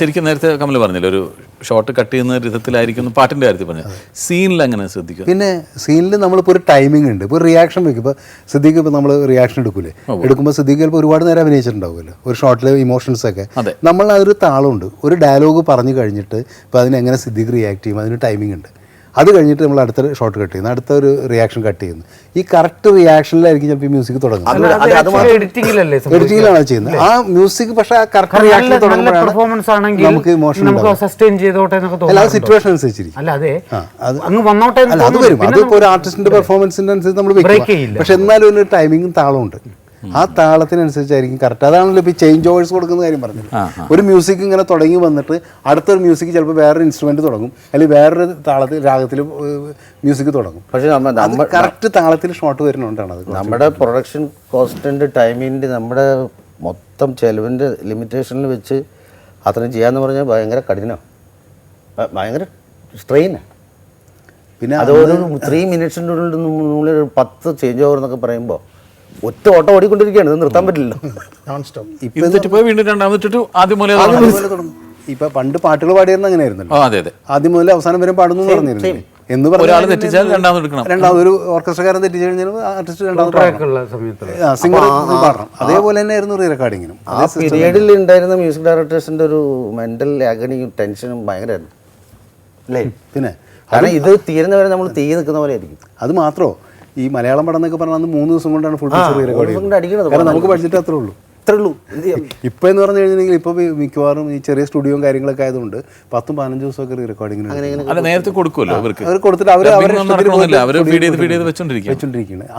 ശരിക്കും നേരത്തെ കമൽ പറഞ്ഞില്ല ഒരു ഷോർട്ട് കട്ട് ചെയ്യുന്ന വിധത്തിലായിരിക്കും പാട്ടിന്റെ കാര്യത്തിൽ പറഞ്ഞത്. സീനിൽ അങ്ങനെ ശ്രദ്ധിക്കും? പിന്നെ സീനിൽ നമ്മളിപ്പോൾ ഒരു ടൈമിംഗ് ഉണ്ട്. ഇപ്പോൾ റിയാക്ഷൻ വെക്കും. ഇപ്പോൾ സിദ്ദീഖ് ഇപ്പോൾ നമ്മൾ റിയാക്ഷൻ എടുക്കൂലേ? എടുക്കുമ്പോൾ സിദ്ദീഖ് ചിലപ്പോൾ ഒരുപാട് നേരം അഭിനയിച്ചിട്ടുണ്ടാവുമല്ലോ. ഒരു ഷോർട്ടിലെ ഇമോഷൻസ് ഒക്കെ. നമ്മളതൊരു നമ്മൾ അതൊരു താളമുണ്ട് ഒരു ഡയലോഗ് പറഞ്ഞു കഴിഞ്ഞിട്ട് ഇപ്പോൾ അതിനെങ്ങനെ സിദ്ദീഖ് റിയാക്ട് ചെയ്യും? അതിന് ടൈമിംഗ് ഉണ്ട്. അത് കഴിഞ്ഞിട്ട് നമ്മൾ അടുത്ത ഷോട്ട് കട്ട് ചെയ്യുന്നു. അടുത്ത ഒരു റിയാക്ഷൻ കട്ട് ചെയ്യുന്നു. ഈ കറക്റ്റ് റിയാക്ഷനിലായിരിക്കും ചിലപ്പോൾ ഈ മ്യൂസിക് തുടങ്ങുന്നത്. എഡിറ്റിംഗിലല്ലേ എഡിറ്റിങ്ങിലാണ് ചെയ്യുന്നത്. ആ മ്യൂസിക് പക്ഷേ ആ കറക്റ്റ് റിയാക്ഷൻ തുടങ്ങുമ്പോഴാണ് പെർഫോമൻസ് ആണെങ്കിൽ നമുക്ക് ഇമോഷൻ നമുക്ക് സസ്റ്റെയിൻ ചെയ്തോട്ടെ എന്നൊക്കെ അല്ല അത് സിറ്റുവേഷൻ അനുസരിച്ചിരിക്കും. അല്ല അതെ. അത് അങ്ങ് വന്നോട്ടെ അല്ല അത് വരും. അതിപ്പോ ഒരു ആർട്ടിസ്റ്റിന്റെ പെർഫോമൻസിന്റെ അനുസരിച്ച് നമ്മൾ വെക്കും ചെയ്യില്ല. പക്ഷെ എന്നാലും ഒരു ടൈമിങ്ങും താളമുണ്ട്. ആ താളത്തിനനുസരിച്ചായിരിക്കും കറക്റ്റ് അതാണല്ലോ ഇപ്പോൾ ചേഞ്ച് ഓവേഴ്സ് കൊടുക്കുന്ന കാര്യം പറഞ്ഞത്. ഒരു മ്യൂസിക് ഇങ്ങനെ തുടങ്ങി വന്നിട്ട് അടുത്തൊരു മ്യൂസിക് ചിലപ്പോൾ വേറൊരു ഇൻസ്ട്രുമെന്റ് തുടങ്ങും. അല്ലെങ്കിൽ വേറൊരു താളത്തിൽ രാഗത്തിൽ മ്യൂസിക് തുടങ്ങും. പക്ഷേ നമ്മൾ കറക്റ്റ് താളത്തിൽ ഷോട്ട് വരുന്നുണ്ടാണ് അത് നമ്മുടെ പ്രൊഡക്ഷൻ കോസ്റ്റിന്റെ ടൈമിന്റെ നമ്മുടെ മൊത്തം ചെലവിന്റെ ലിമിറ്റേഷനിൽ വെച്ച് അത്രയും ചെയ്യാന്ന് പറഞ്ഞാൽ ഭയങ്കര കഠിനമാണ് ഭയങ്കര സ്ട്രെയിനാണ് പിന്നെ അതുപോലെ ത്രീ മിനിറ്റ്സിന്റെ ഉള്ളിൽ നമ്മൾ പത്ത് ചേഞ്ച് ഓവർ എന്നൊക്കെ പറയുമ്പോൾ ഒറ്റ ഓട്ടം ഓടിക്കൊണ്ടിരിക്കുകയാണ്. ഇത് നിർത്താൻ പറ്റില്ലല്ലോ. ഇത് തെറ്റിപ്പോയി വീണ്ടും രണ്ടാമത് ഇട്ടിട്ട് ആദ്യം മുതലേ. തുടങ്ങും. ഇപ്പൊ പണ്ട് പാട്ടുകൾ പാടിയിരുന്ന അങ്ങനെയായിരുന്നല്ലോ. ആ അതെ അതെ. ആദ്യം മുതൽ അവസാനം വരെ പാടുന്നു എന്ന് പറഞ്ഞിരുന്നു എന്ന് ഒരാൾ പറഞ്ഞാൽ തെറ്റിച്ചാൽ രണ്ടാമത് എടുക്കണം. രണ്ടാമത് ഒരു ഓർക്കസ്ട്രക്കാരൻ തെറ്റിച്ചു കഴിഞ്ഞാൽ ആർട്ടിസ്റ്റ് രണ്ടാമത് track ഉള്ള സമയത്ത്. സിംഗർ പാടണം. അതേപോലെ തന്നെ ആയിരുന്നു റീ റെക്കോർഡിങ്ങിനും ആ പീരീഡിൽ ഉണ്ടായിരുന്ന മ്യൂസിക് ഡയറക്ടേഴ്സിന്റെ ഒരു മെന്റൽ ആഗണിയും ടെൻഷനും ഭയങ്കരമായിരുന്നു. അല്ലേ? പിന്നെ കാരണം ഇത് തീരുന്നവരെ നമ്മൾ തീ നിൽക്കുന്ന പോലെ ആയിരിക്കും. അത് മാത്രമോ ഈ മലയാളം പടം എന്നൊക്കെ പറഞ്ഞാൽ അന്ന് മൂന്ന് ദിവസം കൊണ്ടാണ് ഫുൾ പിക്ചർ റെക്കോർഡ് ചെയ്യുന്നത് കാരണം നമുക്ക് ബഡ്ജറ്റ് അത്രേ ഉള്ളൂ. ഇത്രേ ഉള്ളൂ. എന്ത് ചെയ്യാം? ഇപ്പൊ എന്ന് പറഞ്ഞു കഴിഞ്ഞിട്ടുണ്ടെങ്കിൽ ഇപ്പൊ മിക്കവാറും ഈ ചെറിയ സ്റ്റുഡിയോയും കാര്യങ്ങളൊക്കെ ആയതുകൊണ്ട് പത്തും പതിനഞ്ച് ദിവസമൊക്കെ ഒക്കെ റെക്കോർഡിങ്ങിന് നേരത്തെ കൊടുക്കുമല്ലോ അവർക്ക്. അവർ കൊടുത്തിട്ട് അവർ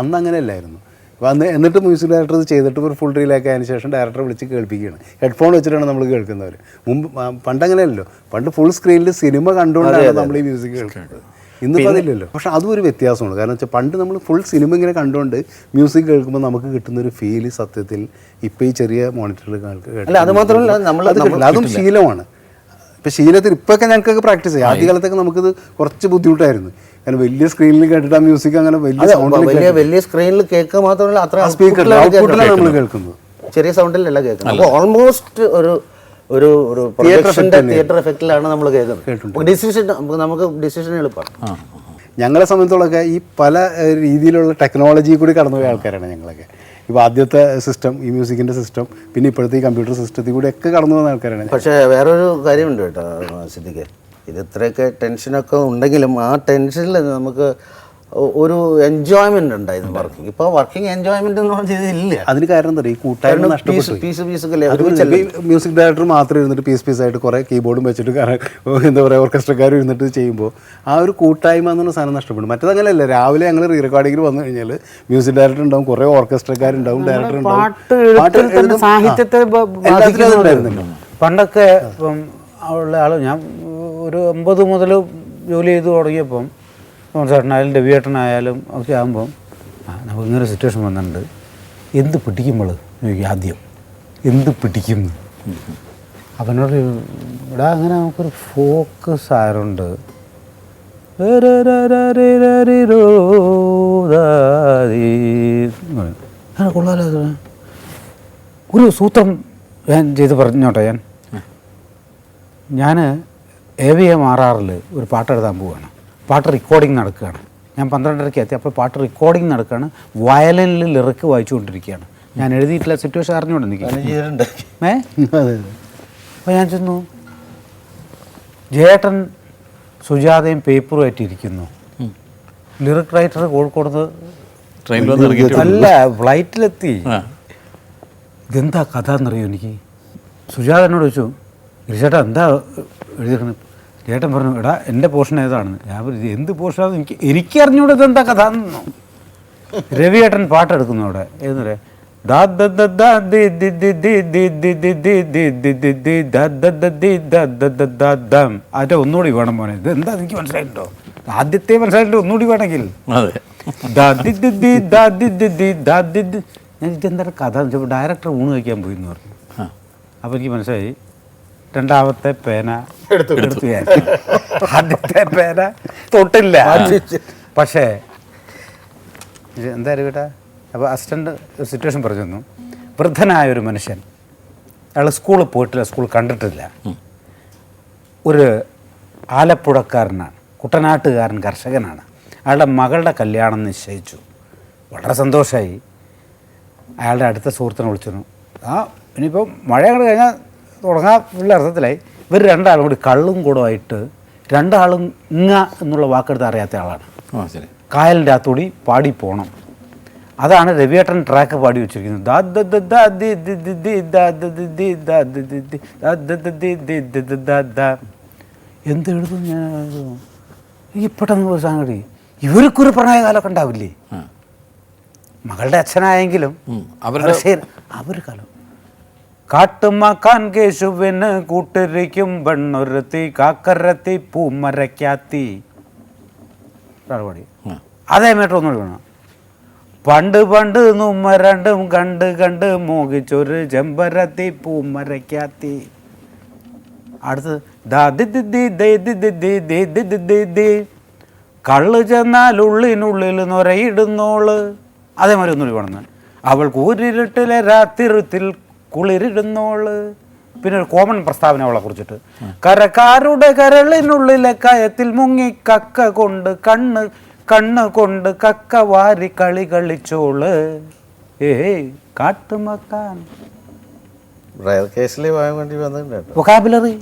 അന്ന് അങ്ങനെ അല്ലായിരുന്നു അന്ന് എന്നിട്ട് മ്യൂസിക് ഡയറക്ടർ ഇത് ചെയ്തിട്ട് ഒരു ഫുൾ റീലാക്കി അതിന് ശേഷം ഡയറക്ടറെ വിളിച്ച് കേൾപ്പിക്കുകയാണ്. ഹെഡ്ഫോൺ വെച്ചിട്ടാണ് നമ്മൾ കേൾക്കുന്നവർ മുമ്പ് പണ്ടങ്ങനെയല്ലോ പണ്ട് ഫുൾ സ്ക്രീനിൽ സിനിമ കണ്ടുകൊണ്ടാണ് നമ്മൾ ഈ മ്യൂസിക് കേൾക്കുന്നത്. ഇന്നിപ്പോൾ അതില്ലല്ലോ. പക്ഷെ അതും ഒരു വ്യത്യാസമാണ്. കാരണം വെച്ചാൽ പണ്ട് നമ്മൾ ഫുൾ സിനിമ ഇങ്ങനെ കണ്ടുകൊണ്ട് മ്യൂസിക് കേൾക്കുമ്പോൾ നമുക്ക് കിട്ടുന്ന ഒരു ഫീൽ സത്യത്തിൽ ഇപ്പോൾ ഈ ചെറിയ മോണിറ്ററിൽ അല്ല, അത് മാത്രമല്ല, നമ്മൾ അതും ശീലമാണ്. ഇപ്പം ശീലത്തിൽ ഇപ്പോഴൊക്കെ ഞങ്ങൾക്കൊക്കെ പ്രാക്ടീസ് ചെയ്യാം. ആദ്യ കാലത്തൊക്കെ നമുക്കിത് കുറച്ച് ബുദ്ധിമുട്ടായിരുന്നു. കാരണം വലിയ സ്ക്രീനിൽ കേട്ടിട്ട് ആ മ്യൂസിക് അങ്ങനെ വലിയ വലിയ വലിയ സ്ക്രീനിൽ കേൾക്കുക മാത്രമല്ല അത്ര സ്പീക്കറിൽ ഔട്ട്പുട്ടിലാണ് നമ്മൾ കേൾക്കുന്നത്. കേൾക്കുന്നത്. ചെറിയ സൗണ്ടിലല്ല കേൾക്കുന്നത്. അപ്പോൾ ഓൾമോസ്റ്റ് ഒരു ഒരു ഒരു പ്രൊജക്ഷന്റെ തിയേറ്റർ എഫക്റ്റിലാണ് നമ്മൾ കേൾക്കുന്നത്. ഡിസിഷൻ നമുക്ക് ഡിസിഷൻ എളുപ്പമാണ്. ഞങ്ങളെ സംബന്ധിച്ചോളൊക്കെ ഈ പല രീതിയിലുള്ള ടെക്നോളജി കൂടി കടന്നുപോയ ആൾക്കാരാണ് ഞങ്ങളൊക്കെ. ഇപ്പോൾ ആദ്യത്തെ സിസ്റ്റം ഈ മ്യൂസിക്കിന്റെ സിസ്റ്റം പിന്നെ ഇപ്പോഴത്തെ ഈ കമ്പ്യൂട്ടർ സിസ്റ്റത്തിൽ കൂടി ഒക്കെ കടന്നു പോകുന്ന ആൾക്കാരാണ്. പക്ഷേ വേറൊരു കാര്യമുണ്ട് കേട്ടോ സിദ്ദിഖ്. ഇത് ഇത്രയൊക്കെ ടെൻഷനൊക്കെ ഉണ്ടെങ്കിലും ആ ടെൻഷനിൽ നമുക്ക് ഒരു എൻജോയ്മെന്റ് ഉണ്ടായിരുന്നു വർക്കിംഗ് ഇപ്പോൾ വർക്കിംഗ് എൻജോയ്മെന്റ് എന്ന് പറഞ്ഞാൽ ഇല്ല. അതിന് കാരണം എന്താ പറയുക ഈ കൂട്ടായ്മ പീസ് പീസ് മ്യൂസിക് ഡയറക്ടർ മാത്രം ഇരുന്നിട്ട് പീസ് പീസ് ആയിട്ട് കുറേ കീബോർഡും വെച്ചിട്ട് എന്താ പറയുക ഓർക്കസ്ട്രക്കാർ ഇരുന്നിട്ട് ചെയ്യുമ്പോൾ ആ ഒരു കൂട്ടായ്മ എന്നുള്ള സാധനം നഷ്ടപ്പെടും. മറ്റേത് അങ്ങനെയല്ല രാവിലെ ഞങ്ങൾ റീ റെക്കോർഡിങ്ങിൽ വന്നു കഴിഞ്ഞാൽ മ്യൂസിക് ഡയറക്ടർ ഉണ്ടാവും കുറേ ഓർക്കസ്ട്രക്കാരുണ്ടാവും ഡയറക്ടർ ഉണ്ടാവും. പാട്ട് എഴുത്തിൽ തന്നെ സാഹിത്യത്തെ പണ്ടൊക്കെ ഇപ്പം ഉള്ള ആൾ ഞാൻ ഒരു ഒമ്പത് മുതൽ ജോലി ചെയ്തു തുടങ്ങിയപ്പം ചേട്ടനായാലും രവിയേട്ടനായാലും ഒക്കെ ആകുമ്പം ആ നമുക്ക് ഇങ്ങനെ സിറ്റുവേഷൻ വന്നിട്ടുണ്ട്. എന്ത് പിടിക്കുമ്പോൾ ചോദിക്കും ആദ്യം. എന്ത് പിടിക്കും അവനോട് ഇവിടെ അങ്ങനെ നമുക്കൊരു ഫോക്കസ് ആയതുകൊണ്ട് കൊള്ളാലോ. ഒരു സൂത്രം ഞാൻ ചെയ്ത് പറഞ്ഞോട്ടെ ഞാൻ? ഞാൻ എ വി എം ആർ ആറിൽ ഒരു പാട്ട് എഴുതാൻ പോവുകയാണ് പാട്ട് റെക്കോർഡിങ് നടക്കുകയാണ്. ഞാൻ പന്ത്രണ്ടരയ്ക്ക് എത്തി അപ്പോൾ പാട്ട് റെക്കോർഡിങ് നടക്കുകയാണ്. വയലിനിൽ ലിറിക്ക് വായിച്ചുകൊണ്ടിരിക്കുകയാണ്. ഞാൻ എഴുതിയിട്ടില്ല സിറ്റുവേഷൻ അറിഞ്ഞുകൊണ്ട് എനിക്ക് ഏ? അപ്പോൾ ഞാൻ ചെന്നു. ജേട്ടൻ സുജാതയും പേപ്പറും ആയിട്ടിരിക്കുന്നു. ലിറിക് റൈറ്റർ കോഴിക്കോട് അല്ല ഫ്ലൈറ്റിലെത്തി. ഇതെന്താ കഥ എന്നറിയോ എനിക്ക്? സുജാത എന്നോട് ചോദിച്ചു ഗിരിചേട്ടാ എന്താ എഴുതിയിരിക്കുന്നത് ചേട്ടൻ പറഞ്ഞു എടാ എന്റെ പോർഷൻ ഏതാണെന്ന് ഞാൻ പറഞ്ഞു എന്ത് പോർഷനാണെന്ന് എനിക്ക് എനിക്ക് അറിഞ്ഞൂടെ ഇതെന്താ കഥ എന്നോ രവിയേട്ടൻ പാട്ടെടുക്കുന്നു അവിടെ ഏതെന്ന് പറയാം അതെ ഒന്നുകൂടി വേണം പോലെ ഇത് എന്താ എനിക്ക് മനസ്സിലായിട്ടോ ആദ്യത്തെ മനസ്സിലായിട്ടുണ്ട് ഒന്നുകൂടി വേണമെങ്കിൽ ഞാൻ ഇതെന്താണ് കഥ ഡയറക്ടർ ഊണ് കഴിക്കാൻ പോയി എന്ന് പറഞ്ഞു അപ്പോൾ എനിക്ക് മനസ്സിലായി രണ്ടാമത്തെ പേന എടുത്തു ഞാൻ. ആദ്യത്തെ പേന തൊട്ടില്ല. പക്ഷേ എന്തായാലും കേട്ടാ അപ്പോൾ അസിസ്റ്റന്റ് സിറ്റുവേഷൻ പറഞ്ഞു തന്നു വൃദ്ധനായ ഒരു മനുഷ്യൻ അയാൾ സ്കൂളിൽ പോയിട്ടില്ല സ്കൂൾ കണ്ടിട്ടില്ല. ഒരു ആലപ്പുഴക്കാരനാണ് കുട്ടനാട്ടുകാരൻ കർഷകനാണ്. അയാളുടെ മകളുടെ കല്യാണം നിശ്ചയിച്ചു. വളരെ സന്തോഷമായി അയാളുടെ അടുത്ത സുഹൃത്തിനെ വിളിച്ചിരുന്നു. ആ ഇനിയിപ്പോൾ മഴ അങ്ങോട്ട് കഴിഞ്ഞാൽ തുടങ്ങാനുള്ള അർത്ഥത്തിലായി. ഇവർ രണ്ടാളും കൂടി കള്ളും കൂടുമായിട്ട് രണ്ടാളും ഇങ്ങ എന്നുള്ള വാക്കെടുത്ത് അറിയാത്ത ആളാണ്. ശരി. കായലിന്റെ അകത്തൂടി പാടി പോകണം അതാണ് രവിയേട്ടൻ ട്രാക്ക് പാടി വെച്ചിരിക്കുന്നത്. എന്ത് എഴുതും ഞാൻ? ഈ പെട്ടെന്ന് ഒരു സംഗതി. ഇവർക്കൊരു പ്രണയകാലമൊക്കെ ഉണ്ടാവില്ലേ? മകളുടെ അച്ഛനായെങ്കിലും അവരുടെ അവർ കാലം. കാട്ടുമാക്കാൻ കേശുവിന് കൂട്ടിരിക്കും പെണ്ണൊരുത്തി കാക്കരത്തി പൂമരക്കാത്തി പാടി അതേ മേട്ടർ ഒന്നുകൂടി വേണം. പണ്ട് പണ്ട് നുമ്മ രണ്ടും കണ്ട് കണ്ട് മോഹിച്ചൊരു ചെമ്പരത്തി പൂമരക്കാത്തി അടുത്തത് കള്ളു. ചെന്നാൽ ഉള്ളിനുള്ളിൽ നൊരയിടുന്നോൾ. അതേമാതിരി ഒന്നുകൂടി വേണം അവൾ കൂരിരുട്ടിലെ രാത്തിരുത്തിൽ കുളിരിടുന്നോൾ പിന്നെ ഒരു കോമൺ പ്രസ്താവന അവളെ കുറിച്ചിട്ട്. കരക്കാരുടെ കരളിനുള്ളിലെ കയത്തിൽ മുങ്ങി കക്ക കൊണ്ട് കണ്ണ് കണ്ണ് കൊണ്ട് കക്ക വാരി കളി കളിച്ചോൾ. ഏയ് കാട്ടുമക്കാൻ. റയർ കേസിൽ പോകാൻ വേണ്ടി വൊക്കാബുലറി.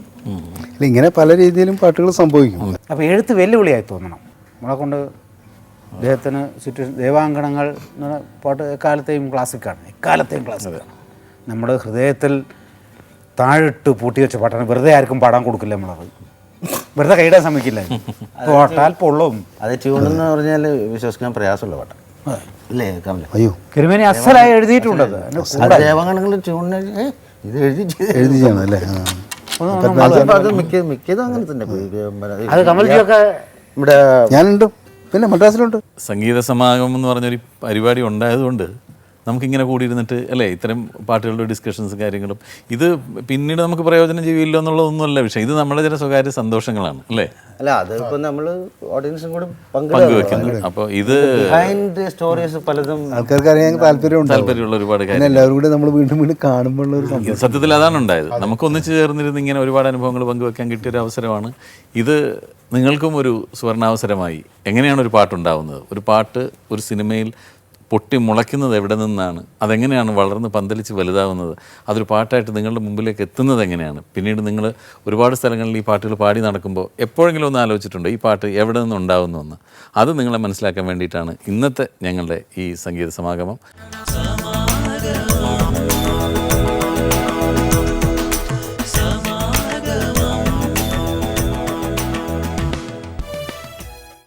ഇങ്ങനെ പല രീതിയിലും പാട്ടുകൾ സംഭവിക്കും. അപ്പോൾ എഴുത്ത് വെല്ലുവിളിയായി തോന്നണം. നമ്മളെ കൊണ്ട് അദ്ദേഹത്തിന് ചുറ്റും ദേവാങ്കണങ്ങൾ എന്ന് പറഞ്ഞ പാട്ട് എക്കാലത്തെയും ക്ലാസിക്കാണ് എക്കാലത്തെയും ക്ലാസിക്കാണ് നമ്മുടെ ഹൃദയത്തിൽ താഴിട്ട് പൂട്ടി വെച്ച പാട്ടാണ്. വെറുതെ ആർക്കും പാടാൻ കൊടുക്കില്ല നമ്മളത്. വെറുതെ കൈയിടാൻ സമ്മതിക്കില്ല. തോട്ടാൽ പൊള്ളും. അത് ട്യൂൺ എന്ന് പറഞ്ഞാൽ വിശ്വസിക്കാൻ പ്രയാസമുള്ള പാട്ടാണ്. അല്ലേ കമല? അയ്യോ കിരുമേനി അസലായി എഴുതിയിട്ടുണ്ട് ദേവഗണങ്ങൾ ട്യൂണിന് ഇത് എഴുതി എഴുതി ചെയ്യണം അല്ലേ? അത് അത് മിക്ക മിക്കതും അങ്ങനെ തന്നെ അത് കമൽജിയൊക്കെ നമ്മുടെ ഞാനുണ്ട്. പിന്നെ മദ്രാസിലുണ്ട്. സംഗീത സമാഗമം എന്ന് പറഞ്ഞൊരു പരിപാടി ഉണ്ടായതുകൊണ്ട് നമുക്കിങ്ങനെ കൂടിയിരുന്നിട്ട് അല്ലേ? ഇത്തരം പാട്ടുകളുടെ ഡിസ്കഷൻസും കാര്യങ്ങളും. ഇത് പിന്നീട് നമുക്ക് പ്രയോജനം ചെയ്യില്ലോ എന്നുള്ളതൊന്നുമല്ല വിഷയം. ഇത് നമ്മുടെ ചില സ്വകാര്യ സന്തോഷങ്ങളാണ് അല്ലേ? അല്ല അത് ഇപ്പൊ നമ്മൾ ഓഡിയൻസും കൂടി പങ്കുവെക്കുന്നു. അപ്പോൾ ഇത് ബിഹൈൻഡ് സ്റ്റോറീസ് പലതും ആൾക്കാർക്ക് അറിയാൻ താല്പര്യമുണ്ട്. താല്പര്യമുള്ള ഒരുപാട് കാര്യങ്ങൾ. കാര്യം എല്ലാവരും കൂടി നമ്മൾ വീണ്ടും വീണ്ടും കാണുമ്പോൾ ഒരു സത്യത്തിൽ അതാണ് ഉണ്ടായത്. നമുക്ക് ഒന്നിച്ച് ചേർന്നിരുന്ന് ഇങ്ങനെ ഒരുപാട് അനുഭവങ്ങൾ പങ്കുവെക്കാൻ കിട്ടിയ ഒരു അവസരമാണ്. ഇത് നിങ്ങൾക്കും ഒരു സുവർണാവസരമായി. എങ്ങനെയാണ് ഒരു പാട്ടുണ്ടാവുന്നത് ഒരു പാട്ട് ഒരു സിനിമയിൽ പൊട്ടി മുളയ്ക്കുന്നത് എവിടെ നിന്നാണ്? അതെങ്ങനെയാണ് വളർന്ന് പന്തലിച്ച് വലുതാവുന്നത്? അതൊരു പാട്ടായിട്ട് നിങ്ങളുടെ മുമ്പിലേക്ക് എത്തുന്നത് എങ്ങനെയാണ്? പിന്നീട് നിങ്ങൾ ഒരുപാട് സ്ഥലങ്ങളിൽ ഈ പാട്ടുകൾ പാടി നടക്കുമ്പോൾ എപ്പോഴെങ്കിലും ഒന്ന് ആലോചിച്ചിട്ടുണ്ടോ? ഈ പാട്ട് എവിടെ നിന്ന് ഉണ്ടാവുന്നു എന്ന്? അത് നിങ്ങളെ മനസ്സിലാക്കാൻ വേണ്ടിയിട്ടാണ് ഇന്നത്തെ ഞങ്ങളുടെ ഈ സംഗീത സമാഗമം.